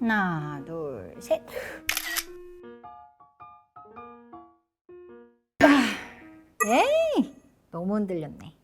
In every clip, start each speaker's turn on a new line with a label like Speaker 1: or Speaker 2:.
Speaker 1: 하나, 둘, 셋. 아, 에이, 너무 흔들렸네.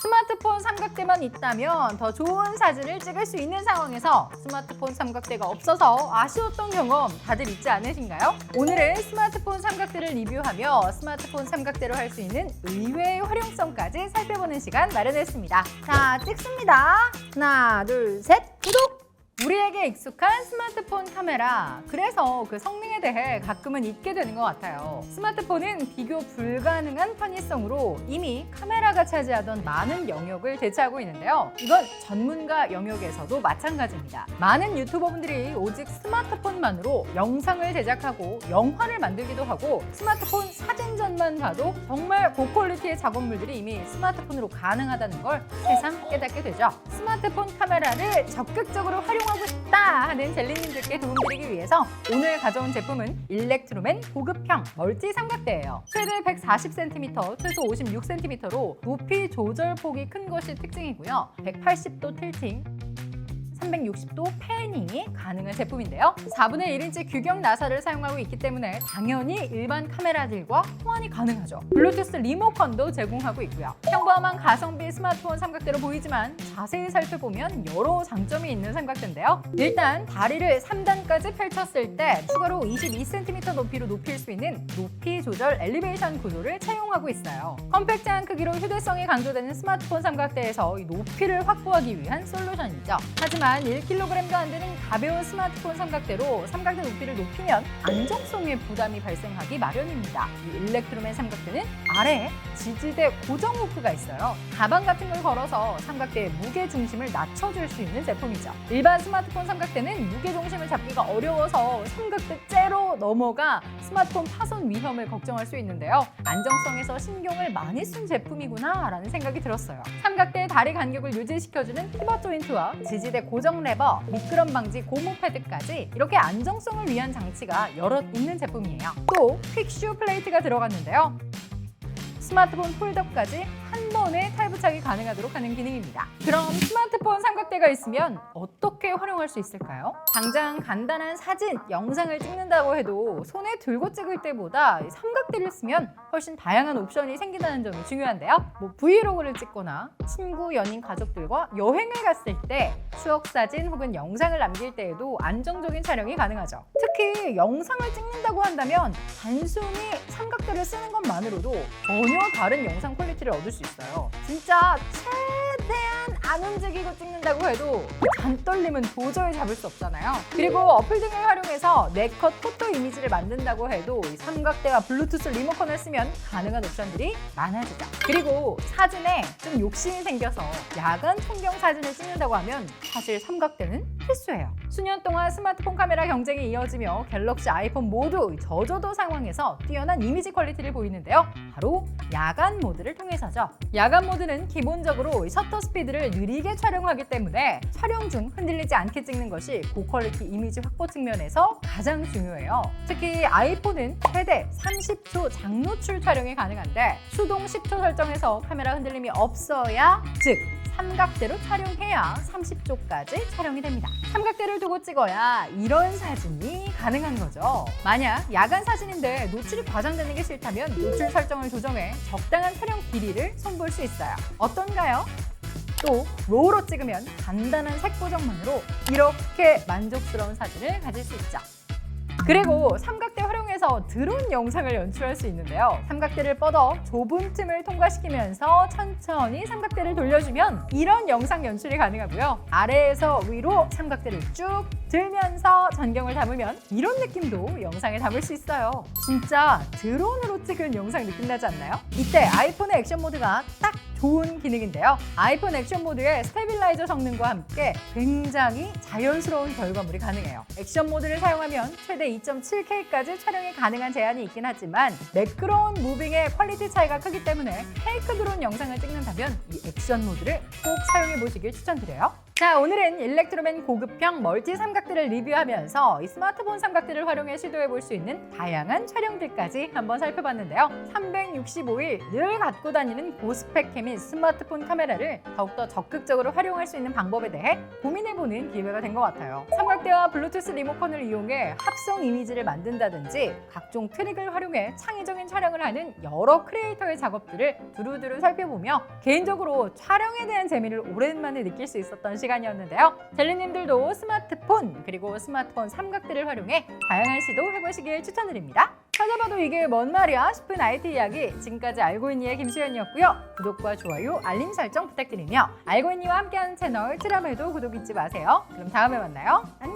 Speaker 1: 스마트폰 삼각대만 있다면 더 좋은 사진을 찍을 수 있는 상황에서 스마트폰 삼각대가 없어서 아쉬웠던 경험 다들 있지 않으신가요? 오늘은 스마트폰 삼각대를 리뷰하며 스마트폰 삼각대로 할 수 있는 의외의 활용성까지 살펴보는 시간 마련했습니다. 자, 찍습니다. 하나, 둘, 셋, 구독! 우리에게 익숙한 스마트폰 카메라. 그래서 그 성능에 대해 가끔은 잊게 되는 것 같아요. 스마트폰은 비교 불가능한 편의성으로 이미 카메라가 차지하던 많은 영역을 대체하고 있는데요. 이건 전문가 영역에서도 마찬가지입니다. 많은 유튜버분들이 오직 스마트폰만으로 영상을 제작하고 영화를 만들기도 하고 스마트폰 사진전만 봐도 정말 고퀄리티의 작업물들이 이미 스마트폰으로 가능하다는 걸 새삼 깨닫게 되죠. 스마트폰 카메라를 적극적으로 활용 하고 싶다 하는 젤리님들께 도움드리기 위해서 오늘 가져온 제품은 일렉트로맨 고급형 멀티 삼각대예요. 최대 140cm, 최소 56cm로 높이 조절 폭이 큰 것이 특징이고요. 180도 틸팅, 360도 패닝이 가능한 제품인데요. 4분의 1인치 규격 나사를 사용하고 있기 때문에 당연히 일반 카메라들과 호환이 가능하죠. 블루투스 리모컨도 제공하고 있고요. 평범한 가성비 스마트폰 삼각대로 보이지만 자세히 살펴보면 여러 장점이 있는 삼각대인데요. 일단 다리를 3단까지 펼쳤을 때 추가로 22cm 높이로 높일 수 있는 높이 조절 엘리베이션 구조를 채용하고 있어요. 컴팩트한 크기로 휴대성이 강조되는 스마트폰 삼각대에서 이 높이를 확보하기 위한 솔루션이죠. 하지만 1kg도 안 되는 가벼운 스마트폰 삼각대로 삼각대 높이를 높이면 안정성에 부담이 발생하기 마련입니다. 이 일렉트로맨 삼각대는 아래에 지지대 고정 후크가 있어요. 가방 같은 걸 걸어서 삼각대의 무게 중심을 낮춰줄 수 있는 제품이죠. 일반 스마트폰 삼각대는 무게 중심을 잡기가 어려워서 삼각대 째로 넘어가 스마트폰 파손 위험을 걱정할 수 있는데요. 안정성에서 신경을 많이 쓴 제품이구나 라는 생각이 들었어요. 삼각대의 다리 간격을 유지시켜주는 피벗 조인트와 지지대 고정 레버, 미끄럼 방지 고무 패드까지 이렇게 안정성을 위한 장치가 여럿 있는 제품이에요. 또 퀵슈 플레이트가 들어갔는데요. 스마트폰 폴더까지 한 번에 탈부착이 가능하도록 하는 기능입니다. 그럼 스마트폰 삼각대가 있으면 어떻게 활용할 수 있을까요? 당장 간단한 사진, 영상을 찍는다고 해도 손에 들고 찍을 때보다 이 삼각대를 쓰면 훨씬 다양한 옵션이 생긴다는 점이 중요한데요. 뭐 브이로그를 찍거나 친구, 연인, 가족들과 여행을 갔을 때 추억 사진 혹은 영상을 남길 때에도 안정적인 촬영이 가능하죠. 특히 영상을 찍는다고 한다면 단순히 삼각대를 쓰는 것만으로도 전혀 다른 영상 퀄리티를 얻을 수 있어요. 진짜 최대한 안 움직이고 찍는다고 해도 그 잔떨림은 도저히 잡을 수 없잖아요. 그리고 어플 등을 활용해서 네컷 포토 이미지를 만든다고 해도 이 삼각대와 블루투스 리모컨을 쓰면 가능한 옵션들이 많아지죠. 그리고 사진에 좀 욕심이 생겨서 야간 풍경 사진을 찍는다고 하면 사실 삼각대는 필수예요. 수년 동안 스마트폰 카메라 경쟁이 이어지며 갤럭시 아이폰 모두 저조도 상황에서 뛰어난 이미지 퀄리티를 보이는데요. 바로 야간 모드를 통해서죠. 야간 모드는 기본적으로 셔터 스피드를 느리게 촬영하기 때문에 촬영 중 흔들리지 않게 찍는 것이 고퀄리티 이미지 확보 측면에서 가장 중요해요. 특히 아이폰은 최대 30초 장노출 촬영이 가능한데 수동 10초 설정해서 카메라 흔들림이 없어야 즉 삼각대로 촬영해야 30초까지 촬영이 됩니다. 삼각대를 두고 찍어야 이런 사진이 가능한 거죠. 만약 야간 사진인데 노출이 과장되는 게 싫다면 노출 설정을 조정해 적당한 촬영 길이를 손볼 수 있어요. 어떤가요? 또 로우로 찍으면 간단한 색 보정만으로 이렇게 만족스러운 사진을 가질 수 있죠. 그리고 삼각대 활용해서 드론 영상을 연출할 수 있는데요. 삼각대를 뻗어 좁은 틈을 통과시키면서 천천히 삼각대를 돌려주면 이런 영상 연출이 가능하고요. 아래에서 위로 삼각대를 쭉 들면서 전경을 담으면 이런 느낌도 영상에 담을 수 있어요. 진짜 드론으로 찍은 영상 느낌 나지 않나요? 이때 아이폰의 액션 모드가 딱 좋은 기능인데요. 아이폰 액션 모드의 스테빌라이저 성능과 함께 굉장히 자연스러운 결과물이 가능해요. 액션 모드를 사용하면 최대 2.7K까지 촬영이 가능한 제한이 있긴 하지만 매끄러운 무빙의 퀄리티 차이가 크기 때문에 페이크 드론 영상을 찍는다면 이 액션 모드를 꼭 사용해 보시길 추천드려요. 자, 오늘은 일렉트로맨 고급형 멀티 삼각대를 리뷰하면서 이 스마트폰 삼각대를 활용해 시도해 볼 수 있는 다양한 촬영들까지 한번 살펴봤는데요. 365일 늘 갖고 다니는 고스펙 캠인 스마트폰 카메라를 더욱더 적극적으로 활용할 수 있는 방법에 대해 고민해 보는 기회가 된 것 같아요. 삼각대와 블루투스 리모컨을 이용해 합성 이미지를 만든다든지 각종 트릭을 활용해 창의적인 촬영을 하는 여러 크리에이터의 작업들을 두루두루 살펴보며 개인적으로 촬영에 대한 재미를 오랜만에 느낄 수 있었던 시간이었는데요. 젤리님들도 스마트폰 그리고 스마트폰 삼각대를 활용해 다양한 시도 해보시길 추천드립니다. 찾아봐도 이게 뭔 말이야 싶은 IT 이야기 지금까지 알고 있니의 김수현이었고요. 구독과 좋아요, 알림 설정 부탁드리며 알고 있니와 함께하는 채널 트라멜도 구독 잊지 마세요. 그럼 다음에 만나요. 안녕.